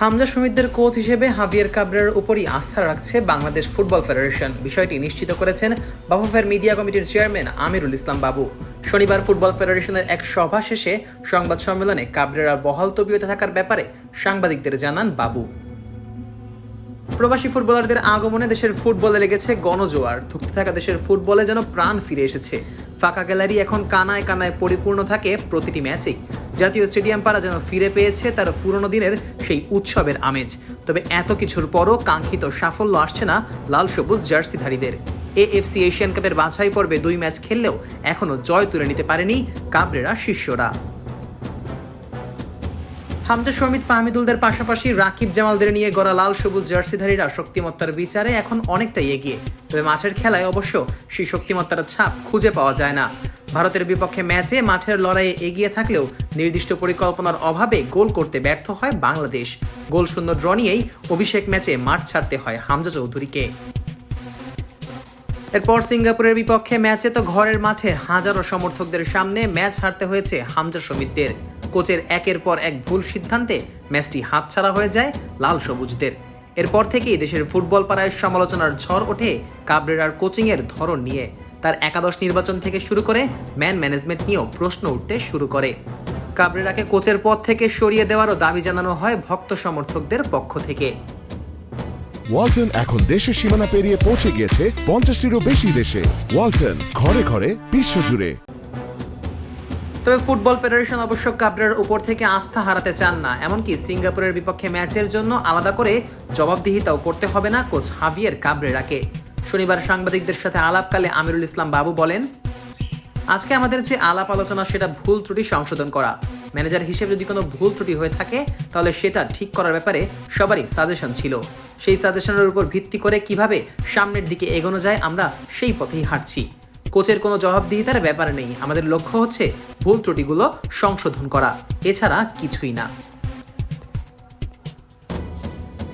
Hamza সমিতদের coach হিসেবে হাবিয়ার কাবরের উপরই আস্থা রাখছে বাংলাদেশ ফুটবল ফেডারেশন। বিষয়টি নিশ্চিত করেছেন বাফুফের মিডিয়া কমিটির চেয়ারম্যান আমিরুল ইসলাম বাবু। শনিবার ফুটবল ফেডারেশনের এক সভা শেষে সংবাদ সম্মেলনে কাবরেরা বহাল তবিয়তে থাকার ব্যাপারে সাংবাদিকদের জানান বাবু। প্রবাসী ফুটবলারদের আগমনে দেশের ফুটবলে লেগেছে গণজোয়ার। ধুঁকতে থাকা দেশের ফুটবলে যেন প্রাণ ফিরে এসেছে। ফাঁকা গ্যালারি এখন কানায় কানায় পরিপূর্ণ থাকে প্রতিটি ম্যাচেই। জাতীয় স্টেডিয়াম পাড়া যেন ফিরে পেয়েছে তার পুরনো দিনের সেই উৎসবের আমেজ। তবে এত কিছুর পরও কাঙ্ক্ষিত সাফল্য আসছে না লাল সবুজ জার্সিধারীদের। এএফসি এশিয়ান কাপের বাছাই পর্বে দুই ম্যাচ খেললেও এখনও জয় তুলে নিতে পারেনি কাবরেরা শিষ্যরা। হামজা শমিত ফাহমিদুলদের পাশাপাশি রাকিব জামালদের নিয়ে গড়া লাল সবুজ জার্সিধারীরা শক্তিমত্তার বিচারে এখন অনেকটাই এগিয়ে। তবে মাঠের খেলায় অবশ্য সেই শক্তিমত্তার ছাপ খুঁজে পাওয়া যায় না। ভারতের বিপক্ষে ম্যাচে মাঠের লড়াইয়ে এগিয়ে থাকলেও নির্দিষ্ট পরিকল্পনার অভাবে গোল করতে ব্যর্থ হয় বাংলাদেশ। গোল শূন্য ড্র নিয়েই অভিষেক ম্যাচে মাঠ ছাড়তে হয় হামজা চৌধুরীকে। এরপর সিঙ্গাপুরের বিপক্ষে ম্যাচে তো ঘরের মাঠে হাজারো সমর্থকদের সামনে ম্যাচ হারতে হয়েছে হামজা সমিতদের কোচের একের পর এক ভুল সিদ্ধান্তে ম্যাচটি হাতছাড়া হয়ে যায় লাল সবুজদের। এরপর থেকেই দেশের ফুটবল পাড়ায় সমালোচনার ঝড় ওঠে কাবরেরার কোচিংয়ের ধরন নিয়ে। তার একাদশ নির্বাচন থেকে শুরু করে ম্যান ম্যানেজমেন্ট নিয়েও প্রশ্ন উঠতে শুরু করে। কাবরেরাকে কোচের পদ থেকে সরিয়ে দেওয়ারও দাবি জানানো হয় ভক্ত সমর্থকদের পক্ষ থেকে। ওয়ালটন এখন দেশের সীমানা পেরিয়ে পৌঁছে গিয়েছে পঞ্চাশটিরও বেশি দেশে। ওয়ালটন ঘরে ঘরে বিশ্বজুড়ে। তবে ফুটবল ফেডারেশন অবশ্য কাবরের উপর থেকে আস্থা হারাতে চান না। এমনকি সিঙ্গাপুরের বিপক্ষে ম্যাচের জন্য আলাদা করে জবাবদিহিতাও করতে হবে না কোচ হাভিয়ের কাবরেরাকে। শনিবার সাংবাদিকদের সাথে আলাপকালে আমিরুল ইসলাম বাবু বলেন, আজকে আমাদের যে আলাপ আলোচনা, সেটা ভুল ত্রুটি সংশোধন করা। ম্যানেজার হিসেবে যদি কোনো ভুল ত্রুটি হয়ে থাকে, তাহলে সেটা ঠিক করার ব্যাপারে সবারই সাজেশন ছিল। সেই সাজেশনের উপর ভিত্তি করে কীভাবে সামনের দিকে এগোনো যায়, আমরা সেই পথেই হাঁটছি। কোচের কোনো জবাবদিহিতার ব্যাপার নেই। আমাদের লক্ষ্য হচ্ছে ভুল ত্রুটিগুলো সংশোধন করা। এছাড়া কিছুই না।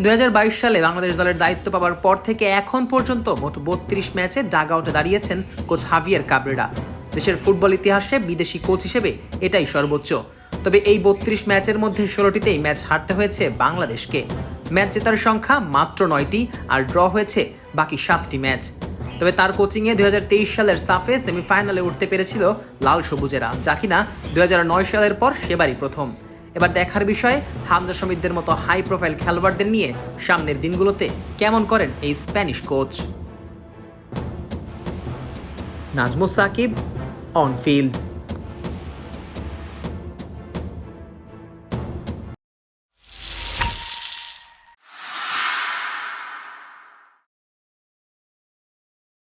দুই সালে বাংলাদেশ দলের দায়িত্ব পাওয়ার পর থেকে এখন পর্যন্ত মোট বত্রিশ ম্যাচে ডাগ আউটে দাঁড়িয়েছেন কোচ হাভিয়ার কাবরেরা। দেশের ফুটবল ইতিহাসে বিদেশি কোচ হিসেবে এটাই সর্বোচ্চ। তবে এই বত্রিশ ম্যাচের মধ্যে ষোলোটিতেই ম্যাচ হারতে হয়েছে বাংলাদেশকে। ম্যাচ জেতার সংখ্যা মাত্র নয়টি, আর ড্র হয়েছে বাকি সাতটি ম্যাচ। তবে তার কোচিংয়ে দুই সালের সাফে সেমিফাইনালে উঠতে পেরেছিল লাল সবুজেরা, যা কিনা দুই হাজার নয় সালের পর সেবারই প্রথম। এবার দেখার বিষয়, হামজা সমিতদের মতো হাই প্রোফাইল খেলোয়াড়দের নিয়ে সামনের দিনগুলোতে কেমন করেন এই Spanish coach? Nazmus Sakib, on field.